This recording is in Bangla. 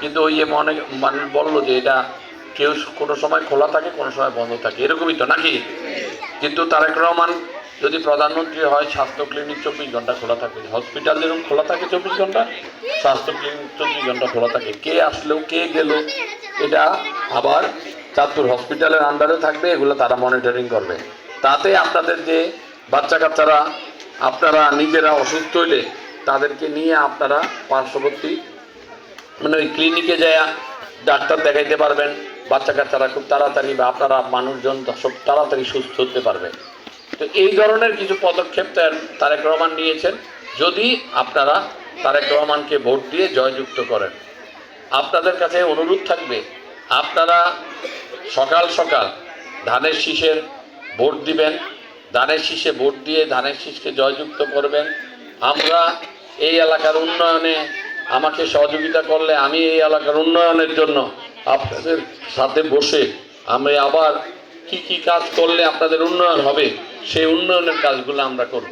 কিন্তু ওই মনে মানুষ বলল যে এটা কেউ কোনো সময় খোলা থাকে, কোনো সময় বন্ধ থাকে, এরকমই তো নাকি? কিন্তু তারেক রহমান যদি প্রধানমন্ত্রী হয়, স্বাস্থ্য ক্লিনিক চব্বিশ ঘণ্টা খোলা থাকে হসপিটাল যেরকম খোলা থাকে চব্বিশ ঘণ্টা, স্বাস্থ্য ক্লিনিক চব্বিশ ঘণ্টা খোলা থাকে। কে আসলো কে গেল, এটা আবার চাঁদপুর হসপিটালের আন্ডারে থাকবে, এগুলো তারা মনিটরিং করবে। তাতে আপনাদের যে বাচ্চা কাচ্চারা আপনারা নিজেরা অসুস্থ হইলে তাদেরকে নিয়ে আপনারা পার্শ্ববর্তী মানে ওই ক্লিনিকে যায় ডাক্তার দেখাইতে পারবেন বাচ্চা কাচ্চারা খুব তাড়াতাড়ি বা আপনারা মানুষজন সব তাড়াতাড়ি সুস্থ হতে পারবে। তো এই ধরনের কিছু পদক্ষেপ তার- তারেক রহমান নিয়েছেন, যদি আপনারা তারেক রহমানকে ভোট দিয়ে জয়যুক্ত করেন। আপনাদের কাছে অনুরোধ থাকবে, আপনারা সকাল সকাল ধানের শীষের ভোট দিবেন, ধানের শীষে ভোট দিয়ে ধানের শীষকে জয়যুক্ত করবেন। আমরা এই এলাকার উন্নয়নে আমাকে সহযোগিতা করলে আমি এই এলাকার উন্নয়নের জন্য আপনাদের সাথে বসে আমি আবার কি কি কাজ করলে আপনাদের উন্নয়ন হবে, সেই উন্নয়নের কাজগুলো আমরা করব।